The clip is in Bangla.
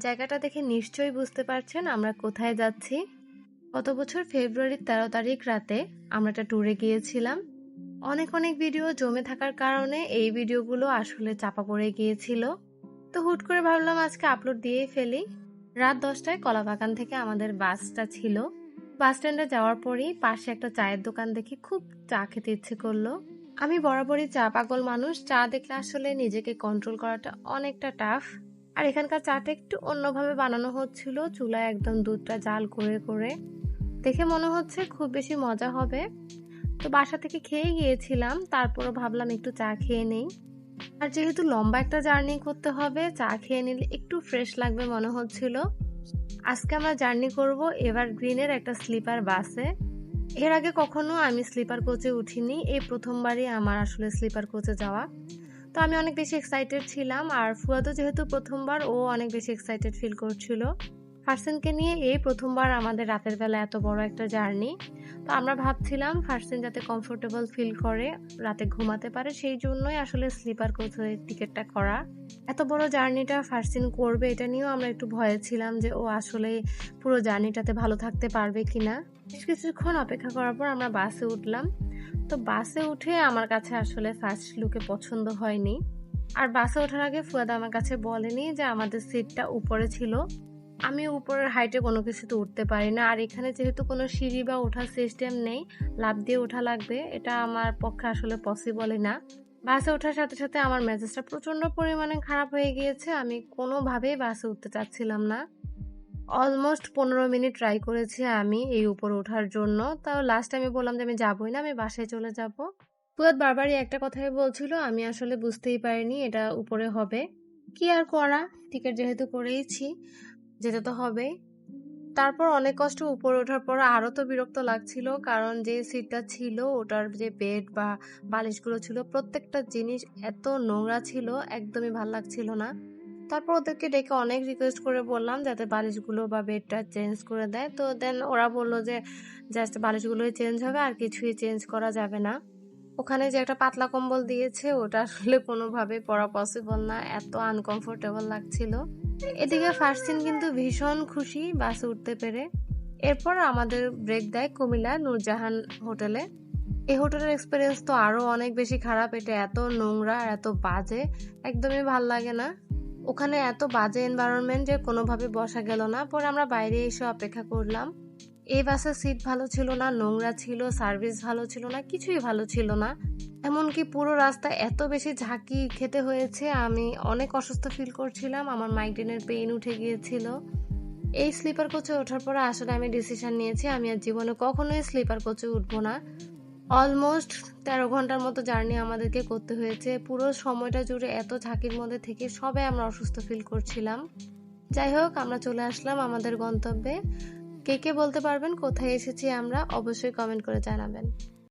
জায়গাটা দেখে নিশ্চয়ই বুঝতে পারছেন আমরা কোথায় যাচ্ছি। গত বছর ফেব্রুয়ারির তেরো তারিখ রাতে আমরা একটা ট্যুরে গিয়েছিলাম। অনেক অনেক ভিডিও জমে থাকার কারণে এই ভিডিওগুলো আসলে চাপা পড়ে গিয়েছিল। তো হুট করে ভাবলাম আজকে আপলোড দিয়েই ফেলি। রাত দশটায় কলাবাগান থেকে আমাদের বাসটা ছিল। বাস স্ট্যান্ডে যাওয়ার পরেই পাশে একটা চায়ের দোকান দেখে খুব চা খেতে ইচ্ছে করল। আমি বরাবরই চা পাগল মানুষ। চা দেখলে আসলে নিজেকে কন্ট্রোল করাটা অনেকটা টাফ আর এখানকার চাটা একটু অন্যভাবে বানানো হচ্ছিল। চুলায় একদম দুধটা জাল করে করে। দেখে মনে হচ্ছে খুব বেশি মজা হবে। তো বাসা থেকে খেয়ে গিয়েছিলাম, তারপরও ভাবলাম একটু চা খেয়ে নেই। আর যেহেতু লম্বা একটা জার্নি করতে হবে, চা খেয়ে নিলে একটু ফ্রেশ লাগবে মনে হচ্ছিল। আজকে আমরা জার্নি করব এভার গ্রিনের একটা স্লিপার বাসে। এর আগে কখনো আমি স্লিপার কোচে উঠিনি, এই প্রথমবারই আমার আসলে স্লিপার কোচে যাওয়া। তো আমি অনেক বেশি এক্সাইটেড ছিলাম। আর ফুয়াদও যেহেতু প্রথমবার, ও অনেক বেশি এক্সাইটেড ফিল করছিল। ফার্সেনকে নিয়ে এই প্রথমবার আমাদের রাতের বেলা এত বড় একটা জার্নি। তো আমরা ভাবছিলাম ফার্সেন যাতে কমফোর্টেবল ফিল করে, রাতে ঘুমাতে পারে। সেই জন্যই আসলে স্লিপার কোচের টিকিটটা করা। এত বড় জার্নিটা ফার্সিন করবে, এটা নিয়েও আমরা একটু ভয়ে ছিলাম যে ও আসলে পুরো জার্নিটাতে ভালো থাকতে পারবে কিনা। বেশ কিছুক্ষণ অপেক্ষা করার পর আমরা বাসে উঠলাম। তো বাসে উঠে আমার কাছে আসলে ফার্স্ট লুকে পছন্দ হয়নি। আর বাসে ওঠার আগে ফুয়াদা আমার কাছে বলেনি যে আমাদের সিটটা উপরে ছিল। আমি উপরের হাইটে কোনো কিছুতে উঠতে পারি না। আর এখানে যেহেতু কোনো সিঁড়ি বা ওঠার সিস্টেম নেই লাভ দিয়ে ওঠা লাগবে, এটা আমার পক্ষে আসলে পসিবলই না। বাসে ওঠার সাথে সাথে আমার মেজাজটা প্রচণ্ড পরিমাণে খারাপ হয়ে গিয়েছে। আমি কোনোভাবেই বাসে উঠতে চাচ্ছিলাম না। অলমোস্ট পনেরো মিনিট ট্রাই করেছি আমি এই উপরে ওঠার জন্য। তাও লাস্ট আমি বললাম যে আমি যাবই না, আমি বাসায় চলে যাব। ফুয়াদ বারবারই একটা কথাই বলছিল, আমি আসলে বুঝতেই পারিনি এটা উপরে হবে। কি আর করা? টিকিট যেহেতু করেইছি, যেতে তো হবে। তারপর অনেক কষ্ট উপরে ওঠার পর আরও তো বিরক্ত লাগছিল, কারণ যে সিটটা ছিল, ওটার যে বেড বা বালিশগুলো ছিল, প্রত্যেকটা জিনিস এত নোংরা ছিল, একদমই ভালো লাগছিল না। তারপর ওদেরকে ডেকে অনেক রিকোয়েস্ট করে বললাম যাতে বালিশগুলো বা বেডটা চেঞ্জ করে দেয়। তো দেন ওরা বলল যে জাস্ট বালিশগুলোই চেঞ্জ হবে, আর কিছুই চেঞ্জ করা যাবে না। ওখানে যে একটা পাতলা কম্বল দিয়েছে, ওটা আসলে কোনোভাবে পরা পসিবল না। এত আনকমফোর্টেবল লাগছিল। এদিকে ফার্সিন কিন্তু ভীষণ খুশি, বাসে উঠতে পেরে। এরপর আমাদের ব্রেক দেয় কুমিল্লা নূরজাহান হোটেলে। এই হোটেলের এক্সপিরিয়েন্স তো আরও অনেক বেশি খারাপ, এটা এত নোংরা এত বাজে, একদমই ভালো লাগে না। ওখানে এত বাজে এনভায়রনমেন্ট যে কোনোভাবে বসা গেল না। পরে আমরা বাইরে এসে অপেক্ষা করলাম। এই বাসের সিট ভালো ছিল না, নোংরা ছিল সার্ভিস ভালো ছিল না, কিছুই ভালো ছিল না। এমনকি পুরো রাস্তা এত বেশি ঝাঁকি খেতে হয়েছে, আমি অনেক অসুস্থ ফিল করছিলাম, আমার মাইগ্রেনের পেইন উঠে গিয়েছিল। এই স্লিপার কোচে ওঠার পরে আসলে আমি ডিসিশন নিয়েছি, আমি আর জীবনে কখনোই স্লিপার কোচে উঠবো না। অলমোস্ট তেরো ঘণ্টার মতো জার্নি আমাদেরকে করতে হয়েছে। পুরো সময়টা জুড়ে এত ঝাঁকির মধ্যে থেকে সবাই আমরা অসুস্থ ফিল করছিলাম। যাই হোক, আমরা চলে আসলাম আমাদের গন্তব্যে। কে কে বলতে পারবেন? কোথায় এসেছি আমরা? অবশ্যই কমেন্ট করে জানাবেন।